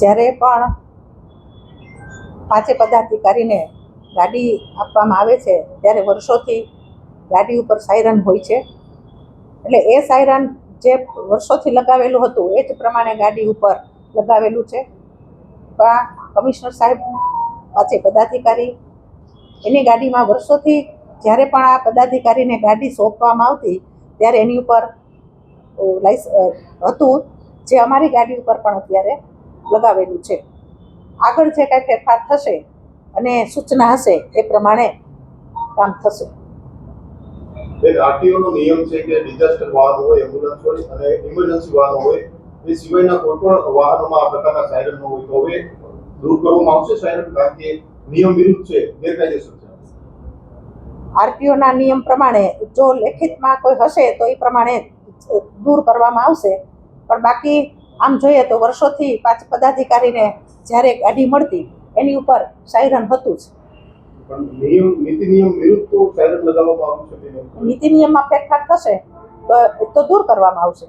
જ્યારે પણ પાંચે પદાધિકારીને ગાડી આપવામાં આવે છે, ત્યારે વર્ષોથી ગાડી ઉપર સાયરન હોય છે. એટલે એ સાયરન જે વર્ષોથી લગાવેલું હતું, એ જ પ્રમાણે ગાડી ઉપર લગાવેલું છે. પણ કમિશનર સાહેબ પાંચે પદાધિકારી, એની ગાડીમાં વર્ષોથી જ્યારે પણ આ પદાધિકારીને ગાડી સોંપવામાં આવતી, ત્યારે એની ઉપર લાઇસ હતું, જે અમારી ગાડી ઉપર પણ અત્યારે લગાવેલું છે. આગળ જે કાંઈ ફેરફાર થશે અને સૂચના હશે એ પ્રમાણે કામ થશે. નિયમ છે કે ડિઝાસ્ટર વાહન હોય એમ્બ્યુલન્સ હોય અને ઇમરજન્સી વાહનો હોય એ સિવાયના કોઈ પણ વાહનોમાં આ પ્રકારના સાયરન ન હોય તો હવે દૂર કરવામાં આવશે સાયરન કારણ કે નિયમ વિરુદ્ધ છે ગેરકાયદેસર છે. આરટીઓના નિયમ પ્રમાણે જો લેખિતમાં કોઈ હશે તો એ પ્રમાણે દૂર કરવામાં આવશે. પણ બાકી આમ જોઈએ તો વર્ષોથી પાંચ પદાધિકારીને જ્યારે ગાડી મળતી એની ઉપર સાયરન હતું જ. નીતિ નિયમમાં ફેરફાર થશે તો તો દૂર કરવામાં આવશે.